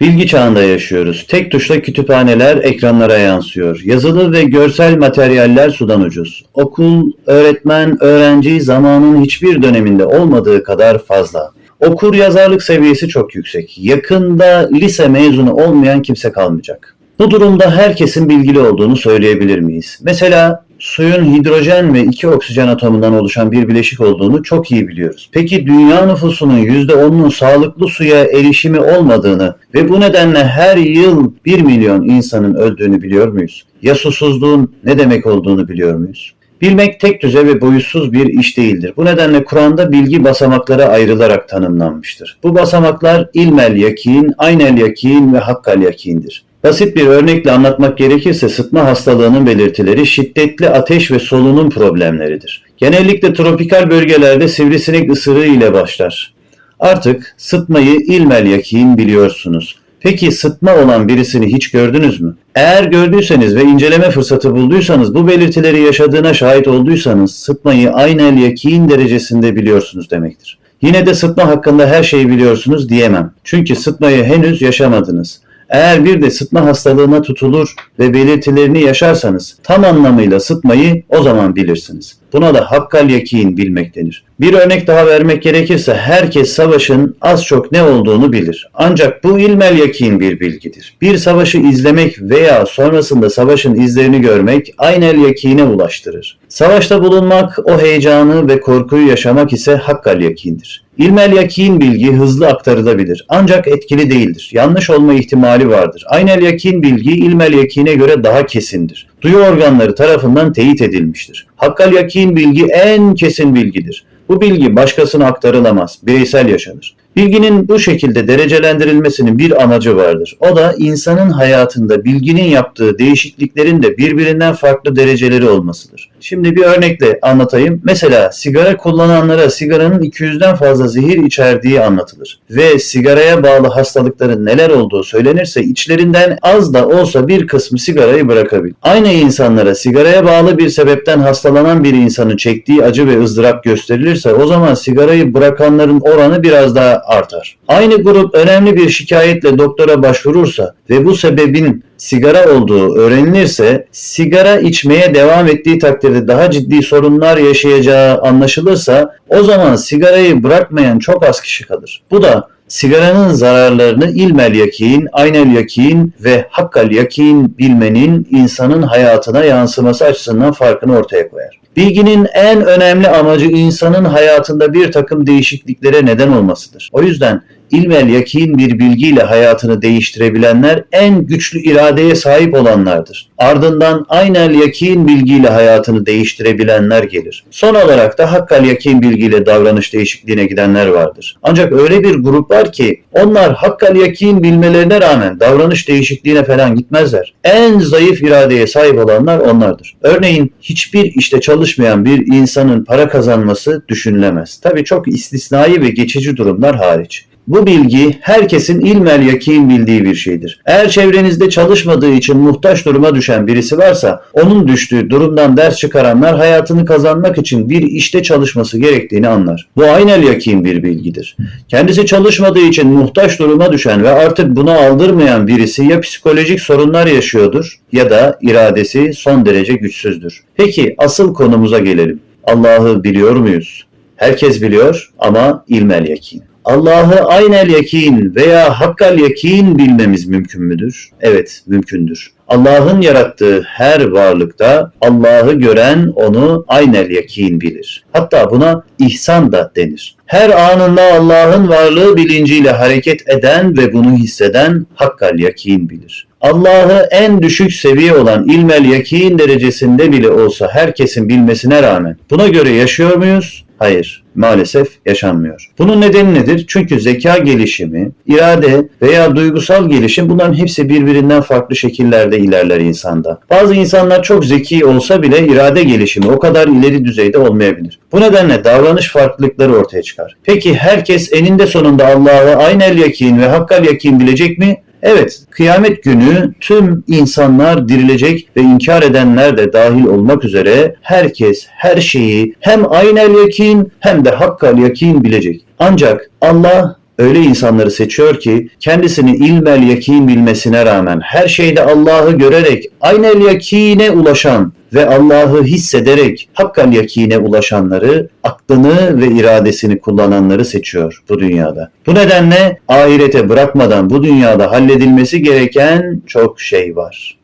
Bilgi çağında yaşıyoruz. Tek tuşla kütüphaneler ekranlara yansıyor. Yazılı ve görsel materyaller sudan ucuz. Okul, öğretmen, öğrenci zamanın hiçbir döneminde olmadığı kadar fazla. Okur yazarlık seviyesi çok yüksek. Yakında lise mezunu olmayan kimse kalmayacak. Bu durumda herkesin bilgili olduğunu söyleyebilir miyiz? Mesela suyun hidrojen ve iki oksijen atomundan oluşan bir bileşik olduğunu çok iyi biliyoruz. Peki dünya nüfusunun %10'unun sağlıklı suya erişimi olmadığını ve bu nedenle her yıl 1 milyon insanın öldüğünü biliyor muyuz? Ya susuzluğun ne demek olduğunu biliyor muyuz? Bilmek tek düze ve boyutsuz bir iş değildir. Bu nedenle Kur'an'da bilgi basamaklara ayrılarak tanımlanmıştır. Bu basamaklar ilmel yakin, aynel yakin ve hakkal yakindir. Basit bir örnekle anlatmak gerekirse sıtma hastalığının belirtileri şiddetli ateş ve solunum problemleridir. Genellikle tropikal bölgelerde sivrisinek ısırığı ile başlar. Artık sıtmayı ilmel yakin biliyorsunuz. Peki sıtma olan birisini hiç gördünüz mü? Eğer gördüyseniz ve inceleme fırsatı bulduysanız, bu belirtileri yaşadığına şahit olduysanız sıtmayı aynel yakin derecesinde biliyorsunuz demektir. Yine de sıtma hakkında her şeyi biliyorsunuz diyemem. Çünkü sıtmayı henüz yaşamadınız. Eğer bir de sıtma hastalığına tutulur ve belirtilerini yaşarsanız tam anlamıyla sıtmayı o zaman bilirsiniz. Buna da hakkal yakin bilmek denir. Bir örnek daha vermek gerekirse herkes savaşın az çok ne olduğunu bilir. Ancak bu ilmel yakin bir bilgidir. Bir savaşı izlemek veya sonrasında savaşın izlerini görmek aynel yakine ulaştırır. Savaşta bulunmak, o heyecanı ve korkuyu yaşamak ise hakkal yakindir. İlmel yakin bilgi hızlı aktarılabilir ancak etkili değildir. Yanlış olma ihtimali vardır. Aynel yakin bilgi ilmel yakine göre daha kesindir. Duyu organları tarafından teyit edilmiştir. Hakkal yakin bilgi en kesin bilgidir. Bu bilgi başkasına aktarılamaz, bireysel yaşanır. Bilginin bu şekilde derecelendirilmesinin bir amacı vardır. O da insanın hayatında bilginin yaptığı değişikliklerin de birbirinden farklı dereceleri olmasıdır. Şimdi bir örnekle anlatayım. Mesela sigara kullananlara sigaranın 200'den fazla zehir içerdiği anlatılır. Ve sigaraya bağlı hastalıkların neler olduğu söylenirse içlerinden az da olsa bir kısmı sigarayı bırakabilir. Aynı insanlara sigaraya bağlı bir sebepten hastalanan bir insanın çektiği acı ve ızdırap gösterilirse o zaman sigarayı bırakanların oranı biraz daha artar. Aynı grup önemli bir şikayetle doktora başvurursa ve bu sebebin sigara olduğu öğrenilirse, sigara içmeye devam ettiği takdirde daha ciddi sorunlar yaşayacağı anlaşılırsa o zaman sigarayı bırakmayan çok az kişi kalır. Bu da sigaranın zararlarını ilmel yakin, aynel yakin ve hakkal yakin bilmenin insanın hayatına yansıması açısından farkını ortaya koyar. Bilginin en önemli amacı insanın hayatında bir takım değişikliklere neden olmasıdır. O yüzden ilmel yakin bir bilgiyle hayatını değiştirebilenler en güçlü iradeye sahip olanlardır. Ardından aynel yakin bilgiyle hayatını değiştirebilenler gelir. Son olarak da hakkal yakin bilgiyle davranış değişikliğine gidenler vardır. Ancak öyle bir grup var ki onlar hakkal yakin bilmelerine rağmen davranış değişikliğine falan gitmezler. En zayıf iradeye sahip olanlar onlardır. Örneğin hiçbir işte çalışmayan bir insanın para kazanması düşünülemez. Tabii çok istisnai ve geçici durumlar hariç. Bu bilgi herkesin ilmel yakin bildiği bir şeydir. Eğer çevrenizde çalışmadığı için muhtaç duruma düşen birisi varsa onun düştüğü durumdan ders çıkaranlar hayatını kazanmak için bir işte çalışması gerektiğini anlar. Bu aynel yakin bir bilgidir. Kendisi çalışmadığı için muhtaç duruma düşen ve artık buna aldırmayan birisi ya psikolojik sorunlar yaşıyordur ya da iradesi son derece güçsüzdür. Peki asıl konumuza gelelim. Allah'ı biliyor muyuz? Herkes biliyor ama ilmel yakin. Allah'ı aynel yakin veya hakkal yakin bilmemiz mümkün müdür? Evet, mümkündür. Allah'ın yarattığı her varlıkta Allah'ı gören onu aynel yakin bilir. Hatta buna ihsan da denir. Her anında Allah'ın varlığı bilinciyle hareket eden ve bunu hisseden hakkal yakin bilir. Allah'ı en düşük seviye olan ilmel yakin derecesinde bile olsa herkesin bilmesine rağmen buna göre yaşıyor muyuz? Hayır, maalesef yaşanmıyor. Bunun nedeni nedir? Çünkü zeka gelişimi, irade veya duygusal gelişim bunların hepsi birbirinden farklı şekillerde ilerler insanda. Bazı insanlar çok zeki olsa bile irade gelişimi o kadar ileri düzeyde olmayabilir. Bu nedenle davranış farklılıkları ortaya çıkar. Peki herkes eninde sonunda Allah'ı aynel yakin ve hakkal yakin bilecek mi? Evet, kıyamet günü tüm insanlar dirilecek ve inkar edenler de dahil olmak üzere herkes her şeyi hem aynel yakin hem de hakkal yakin bilecek. Ancak Allah öyle insanları seçiyor ki kendisini ilmel yakin bilmesine rağmen her şeyde Allah'ı görerek aynel yakine ulaşan ve Allah'ı hissederek hakkal yakine ulaşanları, aklını ve iradesini kullananları seçiyor bu dünyada. Bu nedenle ahirete bırakmadan bu dünyada halledilmesi gereken çok şey var.